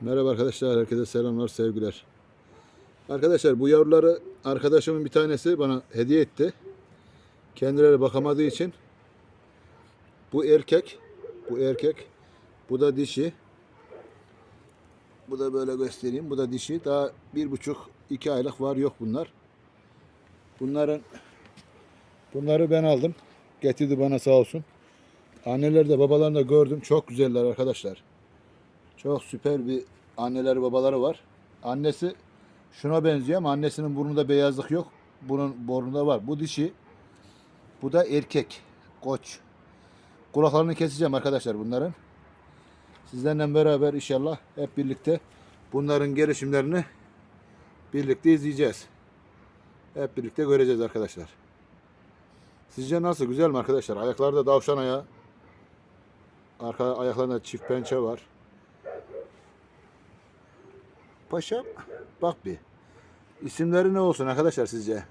Merhaba arkadaşlar, herkese selamlar, sevgiler. Arkadaşlar bu yavruları arkadaşımın bir tanesi bana hediye etti. Kendileri bakamadığı için bu erkek, bu erkek, bu da dişi. Bu da böyle göstereyim. Bu da dişi. Daha bir buçuk, iki aylık var yok bunlar. Bunların bunları ben aldım. Getirdi bana sağ olsun. Anneleri de da gördüm. Çok güzeller arkadaşlar. Çok süper bir anneleri babaları var. Annesi şuna benziyor ama annesinin burnunda beyazlık yok. Bunun burnunda var. Bu dişi. Bu da erkek. Koç. Kulaklarını keseceğim arkadaşlar bunların. Sizlerle beraber inşallah hep birlikte bunların gelişimlerini birlikte izleyeceğiz. Hep birlikte göreceğiz arkadaşlar. Sizce nasıl? Güzel mi arkadaşlar? Ayaklarda davşan ayağı. Arka ayaklarında çift pençe var. Paşam bak bir. İsimleri ne olsun arkadaşlar sizce?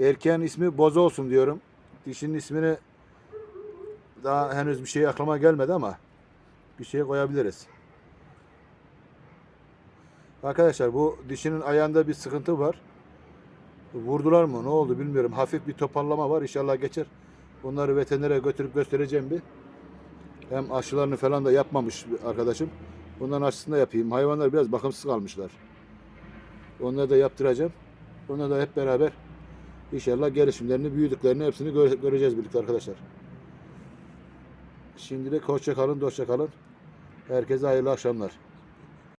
Erkeğin ismi Boz olsun diyorum. Dişinin ismini daha henüz bir şey aklıma gelmedi ama bir şey koyabiliriz. Arkadaşlar bu dişinin ayağında bir sıkıntı var. Vurdular mı ne oldu bilmiyorum. Hafif bir toparlama var. İnşallah geçer. Bunları veterinere götürüp göstereceğim bir. Hem aşılarını falan da yapmamış arkadaşım. Bunların aşısını da yapayım. Hayvanlar biraz bakımsız kalmışlar. Onları da yaptıracağım. Onları da hep beraber inşallah gelişimlerini, büyüdüklerini hepsini göre- göreceğiz birlikte arkadaşlar. Şimdilik hoşça kalın, dostça. Herkese hayırlı akşamlar.